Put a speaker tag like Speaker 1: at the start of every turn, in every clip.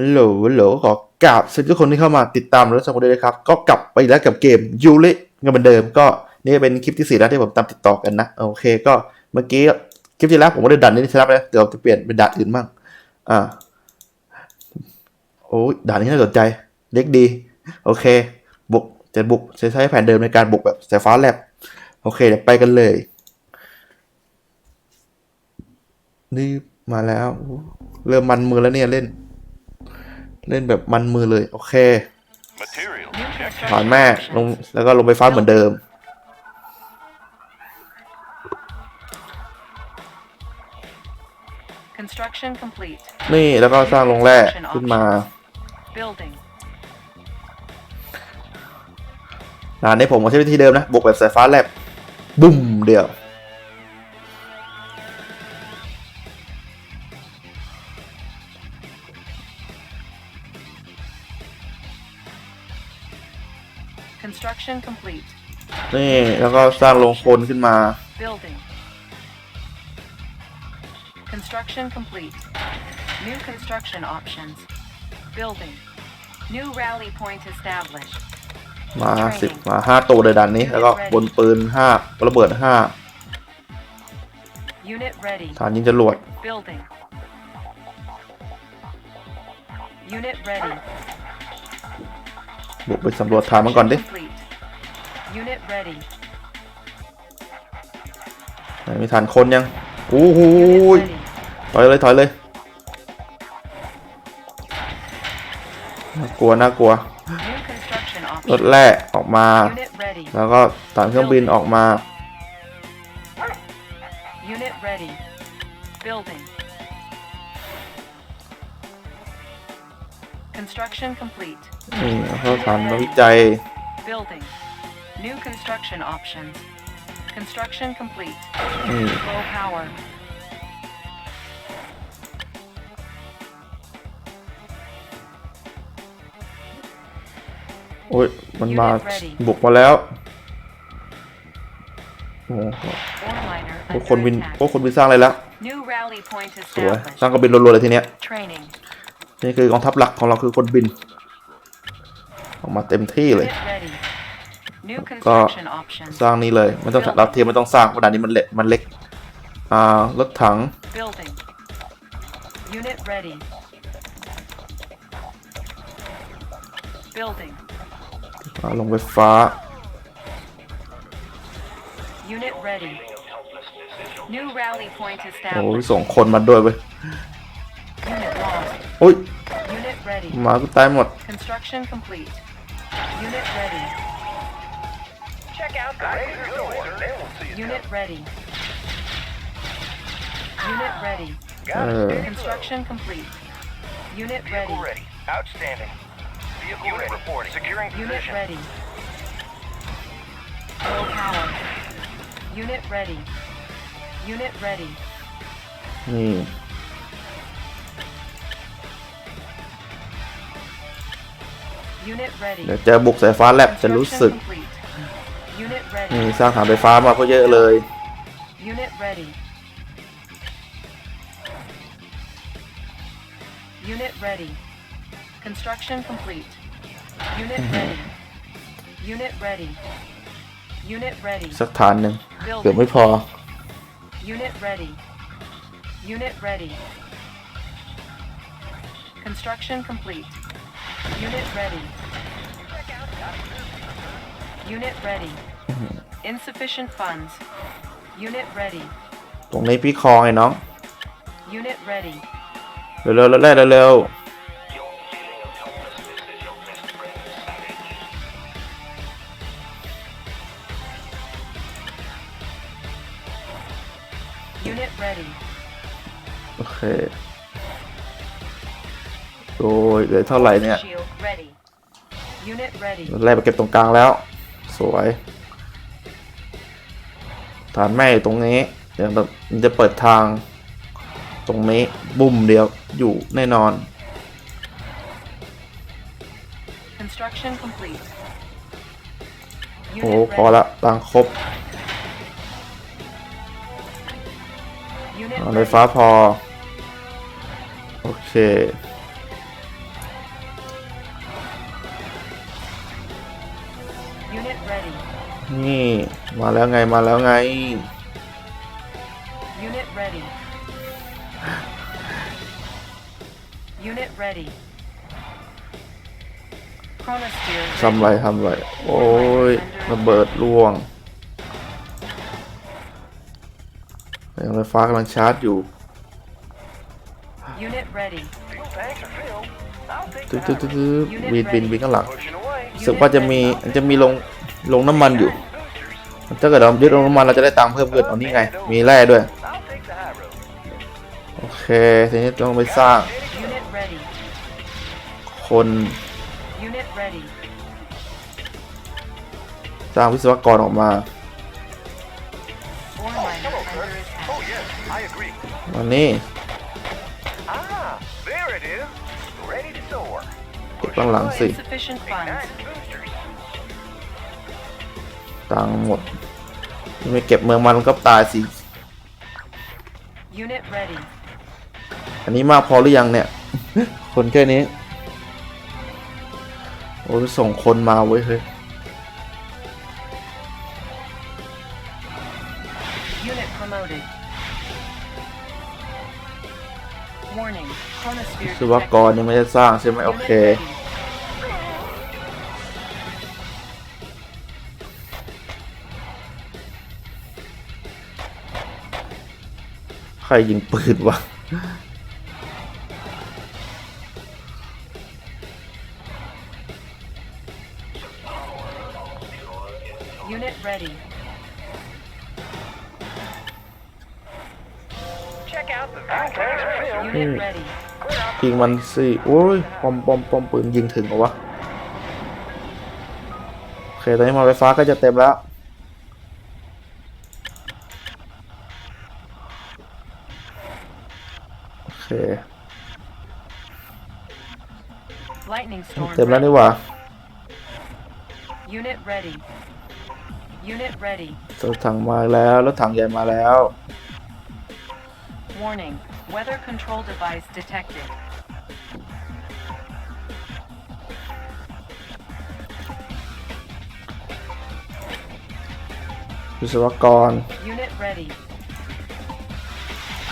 Speaker 1: ฮัลโหลฮัลโหลขอกราบสวัสดีทุกคนที่เข้ามาติดตามและชมกันด้วยนะครับ ก็กลับไปแล้วกับเกมยูริกันเหมือนเดิม ก็นี่เป็นคลิปที่สี่แล้วที่ผมตามติดต่อกันนะ โอเคก็เมื่อกี้คลิปที่แล้วผมก็ได้ดันนี้ชนะไปแล้วเดี๋ยวจะเปลี่ยนเป็นด่านอื่นบ้างอ่าโอ้ยด่านนี้น่าสนใจเล็กดี โอเค บุกจะบุกใช้แผนเดิมในการบุกแบบสายฟ้าแลบโอเคเดี๋ยวไปกันเลย นี่มาแล้ว เริ่มมันมือแล้วเนี่ยเล่น เล่นแบบมันมือเลย โอเค
Speaker 2: Material.
Speaker 1: ผ่านแม่ลงแล้วก็ลงไปฟ้าเหมือนเดิม
Speaker 3: Construction complete.
Speaker 1: นี่แล้วก็สร้างโรงแร่ขึ้นมา
Speaker 3: Building.
Speaker 1: ด่านนี้ผมใช้วิธีเดิมนะบุกแบบสายฟ้าแลบบุ้มเดียว
Speaker 3: Construction complete.
Speaker 1: นี่แล้วก็สร้างโรงโคลนขึ้นมา
Speaker 3: Building. Construction complete. New construction options. Building. New rally point established.
Speaker 1: มาสิบมาห้าตัวเลยด่านนี้ แล้วก็บนปืนห้าระเบิดห้า
Speaker 3: Unit ready.
Speaker 1: ฐานยิงจรวด
Speaker 3: Building. Unit ready.
Speaker 1: บุกไปสำรวจฐานมันก่อนดิ
Speaker 3: Complete. Unit ready.
Speaker 1: ไหนมีฐานคนยังโอ้โห
Speaker 3: Unit ready.
Speaker 1: ถอยเลยถอยเลยน่ากลัวน่ากลัว
Speaker 3: New construction
Speaker 1: รถ
Speaker 3: options.
Speaker 1: แร่ออกมา
Speaker 3: Unit ready.
Speaker 1: แล้วก็ฐานเครื่องบินออกมา
Speaker 3: Unit ready. Building. Construction complete.
Speaker 1: นี่แล้วก็ฐานวิจัย
Speaker 3: Building. New construction options. Construction complete.
Speaker 1: นี่
Speaker 3: Low power.
Speaker 1: โอ้ยมันมาบุกมาแล้วโอ้โห
Speaker 3: Ore miner
Speaker 1: พวก
Speaker 3: under
Speaker 1: คนบิน
Speaker 3: attack.
Speaker 1: พวกคนบินสร้างอะไรแล้ว
Speaker 3: New rally point
Speaker 1: สวย
Speaker 3: established.
Speaker 1: สร้างกระบินรัวๆเลยทีเนี้ย
Speaker 3: Training.
Speaker 1: นี่คือกองทัพหลักของเราคือคนบิน ออกมาเต็มที่เลย
Speaker 3: Unit ready. New
Speaker 1: ก็
Speaker 3: construction options.
Speaker 1: สร้างนี่เลย ไม่ต้องรับเทียมไม่ต้องสร้างเพราะด่านนี้มันเล็กมันเล็ก อ่ารถถัง
Speaker 3: Building. Unit ready. Building.
Speaker 1: อ่าลงไฟฟ้า
Speaker 3: Unit ready. New rally point
Speaker 1: โอ้ย
Speaker 3: established.
Speaker 1: ส่งคนมาด้วยเว้ย
Speaker 3: Unit lost.
Speaker 1: โอ้ย
Speaker 3: Unit ready.
Speaker 1: หมาก็ตายหมด
Speaker 3: Construction complete. Unit ready.
Speaker 2: Check out the laser door. They will see you.
Speaker 3: Unit ready. Unit ready.
Speaker 1: เอ
Speaker 2: Got
Speaker 1: อ
Speaker 2: it.
Speaker 3: Construction complete. Unit ready.
Speaker 2: Vehicle ready. Outstanding. Vehicle ready. reporting. Securing
Speaker 3: Unit
Speaker 2: position.
Speaker 3: ready. Low power. Unit ready. Unit ready.
Speaker 1: นี่ เดี๋ยวเจอบุกสายฟ้าแลบจะรู้สึก
Speaker 3: Construction complete. Unit
Speaker 1: นี่
Speaker 3: ready.
Speaker 1: สร้างฐานไฟฟ้ามาก็เยอะเลย
Speaker 3: Unit ready. Unit ready. Construction complete. Unit ready. Unit ready. Unit ready.
Speaker 1: สักฐานหนึ่งเกือบ
Speaker 3: Building.
Speaker 1: ไม่พอ
Speaker 3: Unit ready. Unit ready. Construction complete. Unit ready. Unit ready. Insufficient funds. Unit ready.
Speaker 1: ตรงนี้พี่คอไอ้น้อง
Speaker 3: Unit ready.
Speaker 1: เร็วๆเร็วๆเร็ว
Speaker 3: Unit ready.
Speaker 1: ๆโอเค โอ้ยเหลือเท่าไหร่เนี่ย
Speaker 3: Shield ready. Unit ready.
Speaker 1: ไล่ไปเก็บตรงกลางแล้ว สวย ฐานแม่อยู่ตรงนี้ เดี๋ยวเรามันจะเปิดทาง ตรงนี้บุ่มเดียวอยู่แน่นอน
Speaker 3: Construction complete.
Speaker 1: โอ้
Speaker 3: Unit
Speaker 1: พอ
Speaker 3: ready.
Speaker 1: ละตังค์ครบ
Speaker 3: Unit
Speaker 1: เอาไฟ
Speaker 3: ready.
Speaker 1: ฟ้าพอ โอเค นี่มาแล้วไงมาแล้วไง
Speaker 3: Unit ready. Unit ready. Chronosphere
Speaker 1: ทำไร
Speaker 3: ready.
Speaker 1: ทำไรโอ้ยระเบิดล่วงยังไฟฟ้ากำลังชาร์จอยู่
Speaker 3: Unit ready.
Speaker 2: Fuel tanks are filled. I'll take
Speaker 1: ตึ๊ด
Speaker 2: the
Speaker 1: ตึ๊ด
Speaker 2: high
Speaker 1: ตึ๊ด
Speaker 2: road.
Speaker 1: ตึ๊ดบินบินบินข้างหลัง
Speaker 2: Pushing away.
Speaker 1: รู้สึกว่าจะมีจะมีลง ลงน้ำมันอยู่
Speaker 2: Boosters.
Speaker 1: ถ้าเกิดเรายึดลงน้ำมันเราจะได้ตังค์เพิ่มขึ้นเอานี่ไง มีแร่ด้วย
Speaker 2: I'll take the high road.
Speaker 1: โอเค ทีนี้ต้องไปสร้าง
Speaker 3: Unit ready.
Speaker 1: คน
Speaker 3: Unit ready.
Speaker 1: สร้างวิศวกรออกมา
Speaker 3: Ore miner under attack.
Speaker 2: Oh, yes, I agree.
Speaker 1: วันนี้
Speaker 2: Ah, there it is. Ready to soar.
Speaker 1: เก็บข้างหลังสิ ตังค์หมด ไม่เก็บเมืองมันก็ตายสิ
Speaker 3: Unit ready.
Speaker 1: อันนี้มากพอหรือยังเนี่ย คนแค่นี้ โอ้ยส่งคนมาเว้ยเฮ้ย
Speaker 3: Unit promoted. Warning. Chronosphere
Speaker 1: วิศวกร
Speaker 3: detected.
Speaker 1: ยังไม่ได้สร้างใช่ไหมโอ
Speaker 3: Unit
Speaker 1: เค รยิงปืนวะ
Speaker 3: Unit ready.
Speaker 2: Check out the fuel tanks are filled.
Speaker 3: Unit ready.
Speaker 2: Clear out
Speaker 1: ยิงมันสิโอ้ยปอมปอมปอมปืนยิงถึงเหรอวะ โอเค ตอนนี้มอไฟฟ้าก็จะเต็มแล้ว เค
Speaker 3: Lightning storm.
Speaker 1: เต็มแล้ว
Speaker 3: ready.
Speaker 1: นี่หว่า
Speaker 3: Unit ready. Unit ready.
Speaker 1: รถถังมาแล้วรถถังใหญ่มาแล้ว
Speaker 3: Warning. Weather control device detected.
Speaker 1: วิศวกร
Speaker 3: Unit ready.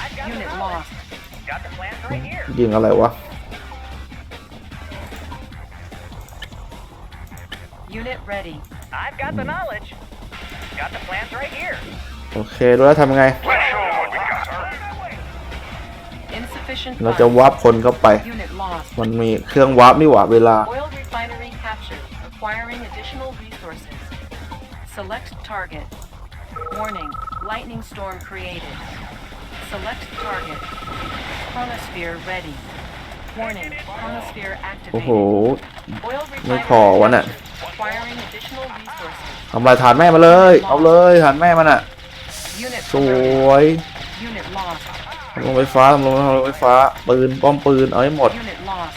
Speaker 2: I've got the
Speaker 3: Unit
Speaker 2: knowledge.
Speaker 3: lost.
Speaker 1: ยิงอะไรวะ
Speaker 3: Unit ready.
Speaker 2: I've got the knowledge. Got the plans right here.
Speaker 1: โอเครู้แล้วทำไง
Speaker 2: Let's show 'em what we got.
Speaker 3: Insufficient
Speaker 1: เราจะ
Speaker 3: funds.
Speaker 1: วาร์ปคนเข้าไป
Speaker 3: Unit lost.
Speaker 1: มันมีเครื่องวาร์ปนี่หว่าเวลา
Speaker 3: Oil refinery captured. Acquiring additional resources. Select target. Warning. Lightning storm created. Select target. Chronosphere ready. Warning. Chronosphere
Speaker 1: โอ้โห
Speaker 3: activated. Oil
Speaker 1: ไม่
Speaker 3: refinery
Speaker 1: พอวะน่ะ
Speaker 3: captured. Acquiring additional resources.
Speaker 1: ทำลายฐานแม่มาเลย เอาเลยฐานแม่มันอะ
Speaker 3: Unit
Speaker 1: ส
Speaker 3: promoted.
Speaker 1: วย
Speaker 3: Unit lost.
Speaker 1: ทำลงไฟฟ้าทำลงทำลงไฟฟ้า ปืนป้อมปืน เอาให้หมด
Speaker 3: Unit lost.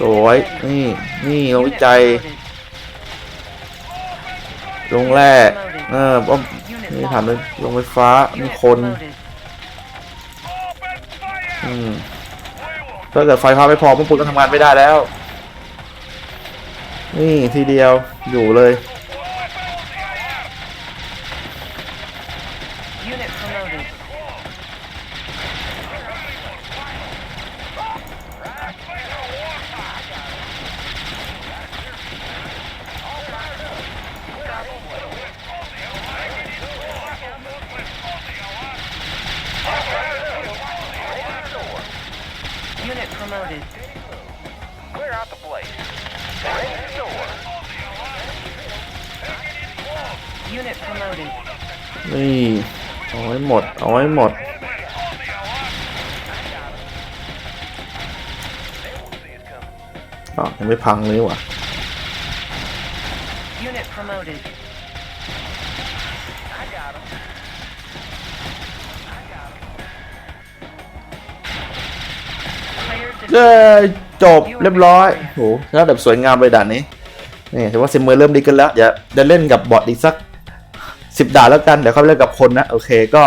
Speaker 1: สวย นี่นี่ลงวิ
Speaker 3: Unit
Speaker 1: จัย
Speaker 3: promoted.
Speaker 1: ลงแร่เออป้อมนี่ฐานเลยลงไฟฟ้ามี
Speaker 3: Unit
Speaker 1: คน
Speaker 3: promoted.
Speaker 1: อืมถ้าเกิดไฟฟ้าไม่พอป้อมปืนก็ทำงานไม่ได้แล้ว นี่ทีเดียวอยู่เลย
Speaker 3: Unit promoted. Unit promoted.
Speaker 2: Clear out the place. Ready to soar.
Speaker 3: Unit promoted.
Speaker 1: นี่เอาไว้หมด เอาไว้หมด อ๋อยังไม่พังเลยว่ะ
Speaker 3: Unit promoted.
Speaker 2: I got 'em.
Speaker 1: เย้จบเรียบร้อยโหระดับสวยงามเลยด่านนี้นี่ถือว่าเซมเมอร์เริ่มดีกันแล้วเดี๋ยวจะเล่นกับบอทอีกสักสิบด่านแล้วกันเดี๋ยวเข้าไปเล่นกับคนนะโอเคก็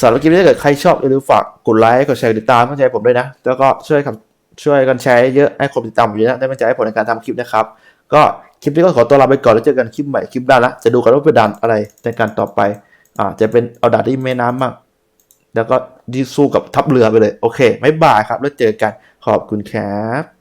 Speaker 1: สำหรับคลิปนี้ถ้าเกิดใครชอบอย่าลืมฝากกดไลค์กดแชร์ติดตามเพื่อใจผมด้วยนะ แล้วก็ช่วยกับช่วยกันแชร์เยอะให้คนติดตามผมเยอะได้มั่นใจให้ผลในการทำคลิปนะครับ ก็คลิปนี้ก็ขอตัวลาไปก่อนแล้วเจอกันคลิปใหม่คลิปหน้าละจะดูกันว่าเป็นด่านอะไรในการต่อไปอ่าจะเป็นเอาด่านที่แม่น้ำบ้าง แล้วก็ดีสู้กับทัพเรือไปเลย โอเคไม่บายครับ แล้วเจอกันขอบคุณครับ